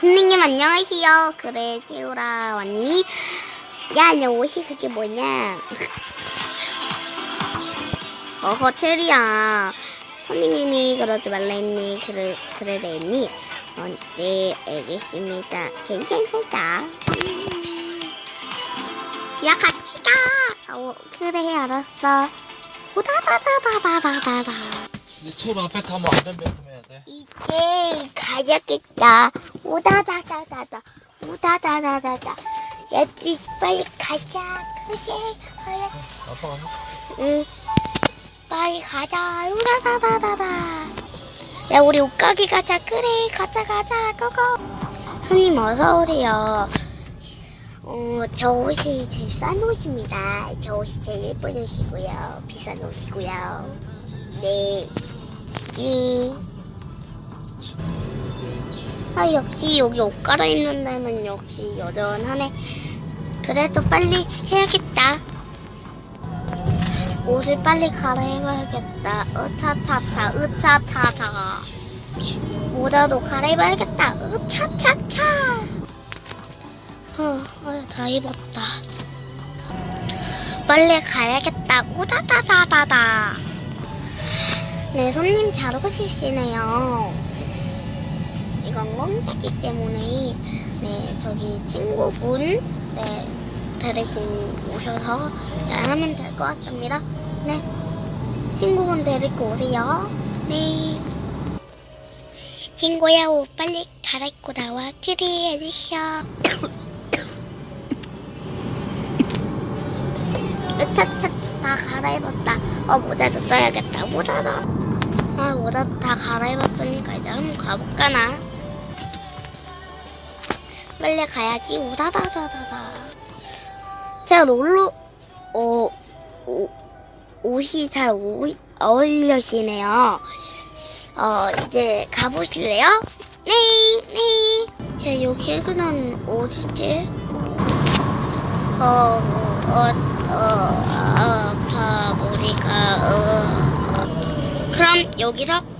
선생님 안녕하세요. 그래 채우라 왔니? 야, 내 옷이 그게 뭐냐? 어허 체리야. 선생님이 그러지 말라 했니? 그래 그래라 했니? 어, 네 알겠습니다. 괜찮겠다. 야 같이 가. 어, 그래 알았어. 오다다다다다다다. 내 네, 차로 앞에 타면 안전벨트 매야 돼. 이제 가야겠다. 오다다다다다. 야, 이 빨리 가자. 그지? 해. 응. 빨리 가자. 오다다다다다. 야, 우리 옷가게 가자. 그래, 가자, 가자. 고고. 손님 어서 오세요. 어, 저 옷이 제일 싼 옷입니다. 저 옷이 제일 예쁜 옷이고요. 비싼 옷이고요. 네. 네. 아, 역시 여기 옷 갈아입는 데는 역시 여전하네. 그래도 빨리 해야겠다. 옷을 빨리 갈아입어야겠다. 으차차차, 으차차차. 모자도 갈아입어야겠다. 으차차차. 어, 어, 다 입었다. 빨리 가야겠다. 우다다다다다. 네, 손님 잘 오시시네요. 공짜기 때문에, 네, 저기 친구분, 네, 데리고 오셔서 네, 하면 될 것 같습니다. 네. 친구분 데리고 오세요. 네. 친구야, 옷 빨리 갈아입고 나와. 그래, 알겠어. 으차차차 다 갈아입었다. 어, 모자도 써야겠다. 모자도. 아, 모자도 다 갈아입었으니까 이제 한번 가볼까나. 빨리 가야지. 우다다다다다. 제가 놀러, 어, 오, 옷이 잘 오, 어울려시네요. 어, 이제 가보실래요? 네, 네. 야, 여기 그냥 어디지? 어, 어, 어, 어, 아파, 머리가, 어. 그럼 여기서